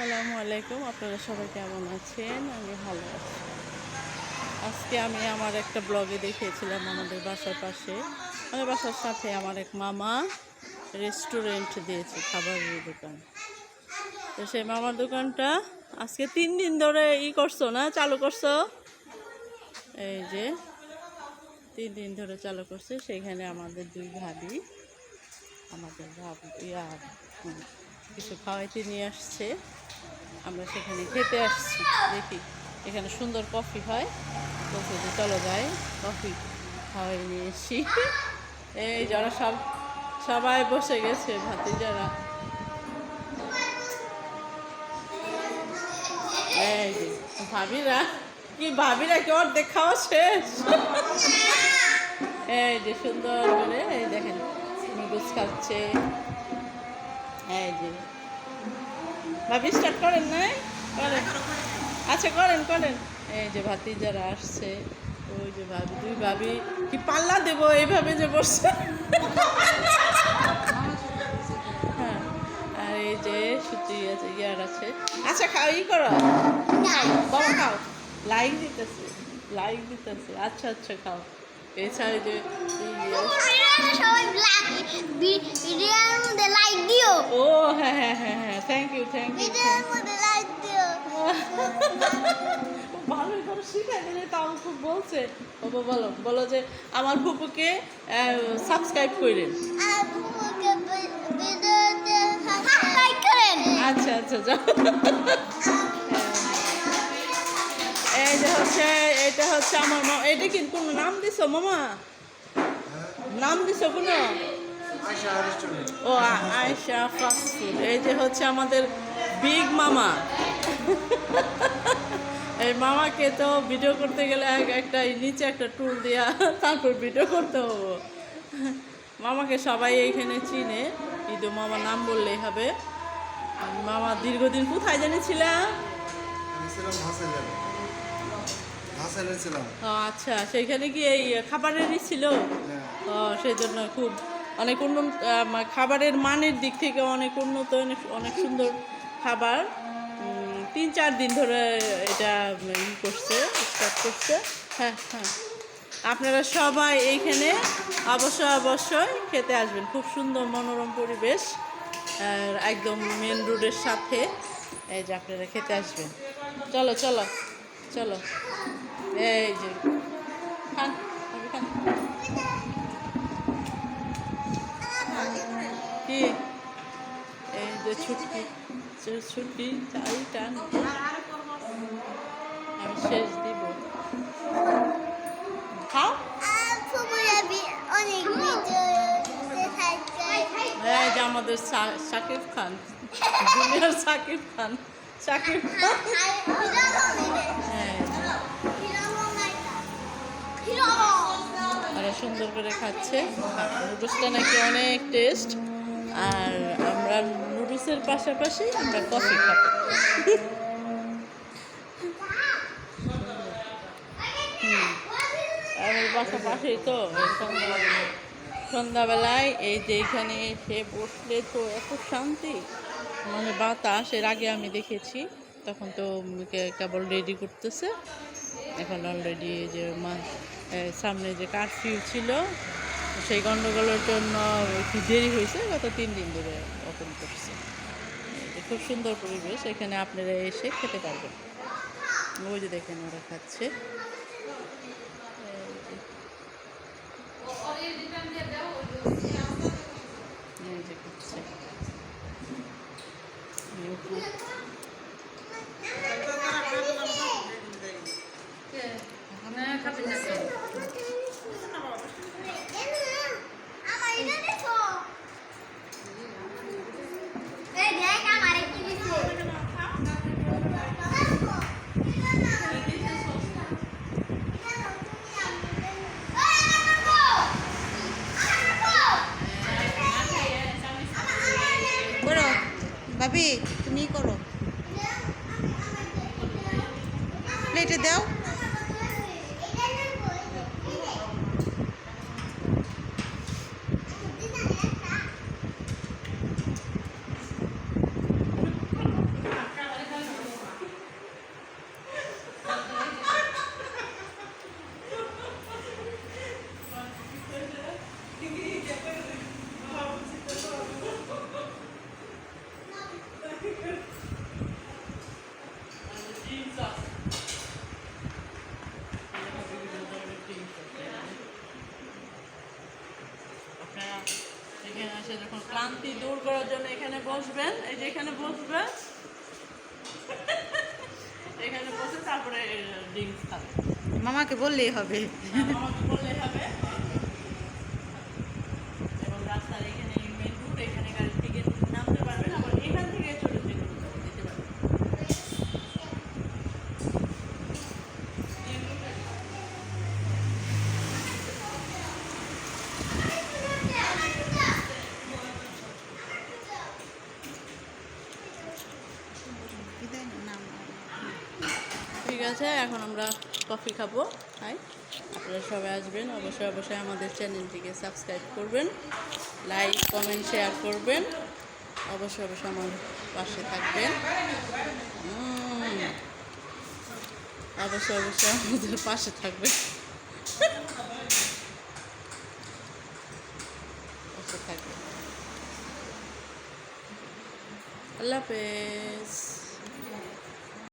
আসসালামু আলাইকুম, আপনারা সবাই কেমন আছেন? আমি ভালো আছি। আজকে আমি আমার একটা ব্লগে দেখিয়েছিলাম আমাদের বাসার পাশে। আমাদের বাসার সাথে আমার এক মামা রেস্টুরেন্ট দিয়েছে, খাবারের দোকান। তো সেই মামার দোকানটা আজকে তিন দিন ধরে ই করছ না, চালু করছ? এই যে, তিন দিন ধরে চালু করছে, সেইখানে আমাদের দুই ভাবি, আমাদের ভাব, ইয়া, কিছু খাওয়াইতে নিয়ে আসছে। আমরা সেখানে খেতে আসছি। দেখি, এখানে সুন্দর কফি হয়। বলছে যে, চলো যাই, কফি খাওয়াই নিয়ে এসছি। এই যারা সব, সবাই বসে গেছে ভাতি যারা এই যে, ভাবিরা, কি ভাবিরা কি অর্ধেক খাওয়া শেষ? এই যে, সুন্দর করে, এই দেখেন, নুডলস খাচ্ছে। এই যে ভাবি স্টার্ট করেন নাই? করেন। আচ্ছা করেন করেন। এই যে ভাতি যারা আসছে, ওই যে ভাবি, দুই ভাবি, কি পাল্লা দেবো এইভাবে যে বসছে হ্যাঁ আর এই যে সুতি আছে, ইয়ার আছে। আচ্ছা খাও, ই করো। বাবা, খাও। লাইক দিতেছে লাইক দিতেছে। আচ্ছা আচ্ছা খাও। এছাড়া যে সবাই ভিডিওর মধ্যে লাইক দিও ও হ্যাঁ হ্যাঁ হ্যাঁ হ্যাঁ থ্যাংক ইউ থ্যাংক ইউ ভিডিওর মধ্যে লাইক দিও। ভালো করে শিখাই দিলে তাও খুব বলছে। বাবা বলো বলো যে আমার ফুপুকে সাবস্ক্রাইব করেন। করেন। আচ্ছা আচ্ছা যাও। এই যে হচ্ছে এটা হচ্ছে আমার মা এটা কি কোনো নাম দিছো মামা? নাম দিছো কোনো? ও আয়শা ফাস্ট এই যে হচ্ছে আমাদের বিগ মামা। এই মামাকে তো ভিডিও করতে গেলে এক- একটা নিচে একটা টুল দেওয়া তারপর ভিডিও করতে হব। মামাকে সবাই এইখানে চিনে। ইদু মামা নাম বললেই হবে। মামা দীর্ঘদিন কোথায় জেনেছিলাম আচ্ছা সেইখানে কি এই খাবারেরই ছিল? হ্যাঁ। ও সেই জন্য খুব অনেক উন্নত খাবারের মানের দিক থেকে অনেক উন্নত, অনেক অনেক সুন্দর খাবার। তিন, চার দিন ধরে এটা ই করছে স্টার্ট করছে। হ্যাঁ হ্যাঁ। আপনারা সবাই এইখানে অবশ্যই অবশ্যই খেতে আসবেন। খুব সুন্দর মনোরম পরিবেশ, আর একদম মেন রোডের সাথে। এই যে আপনারা খেতে আসবেন। চলো চলো চলো। এই যে খান খান যে ছুটকি চাইটা আমি শেষ দিব। খাও। আর ফুবুরা অনেক ভিডিওতে থাকে এই যে আমাদের সাকিব খান। জুনিয়র সাকিব খান। সাকিব খান। হ্যাঁ। সুন্দর করে খাচ্ছে। নুডলসটা নাকি অনেক টেস্ট। আর আমরা নুডলসের পাশাপাশি আমরা কফি খাব। আমার বাসা পাশেই তো সন্ধ্যাবেলায় এই যে এখানে এসে বসলে তো এত শান্তি মানে বাতাস এর আগে আমি দেখেছি, তখন তো কেবল রেডি করতেছে, এখন অলরেডি যে সামনে যে কারফিউ ছিল সেই গণ্ডগোলের জন্য একটু দেরি হয়েছে, গত তিন দিন ধরে ওপেন করছে। খুব সুন্দর পরিবেশ, এখানে আপনারা এসে খেতে পারবেন। ওই যে দেখেন ওরা খাচ্ছে এই যে। এই যে খাচ্ছে এই উপর আমার এটা দেখো এই দেখ আমার কি দিছে করো ভাবি তুমি করো। প্লেটে দাও আপনারা এখানে ক্লান্তি দূর করার জন্য এখানে বসবেন। এই যে এখানে বসবেন। এখানে বসে তারপরে ড্রিঙ্কস খাবেন। মামাকে বললেই হবে। মামাকে বললেই হবে এবং রাস্তার এখানে মেন রুট এখানে গাড়ি থেকে নামতে পারবেন আবার এখান থেকে ছোট যে কোনো যেতে পারবেন বিদায় না, না, না। ঠিক আছে এখন আমরা কফি খাব। হাই, আপনারা সবাই আসবেন, অবশ্যই অবশ্যই আমাদের চ্যানেলটিকে সাবস্ক্রাইব করবেন, লাইক, কমেন্ট, শেয়ার করবেন, অবশ্যই অবশ্যই আমার পাশে থাকবেন। অবশ্যই অবশ্যই আমাদের পাশে থাকবেন। থাকবেন। আল্লাহ হাফেজ।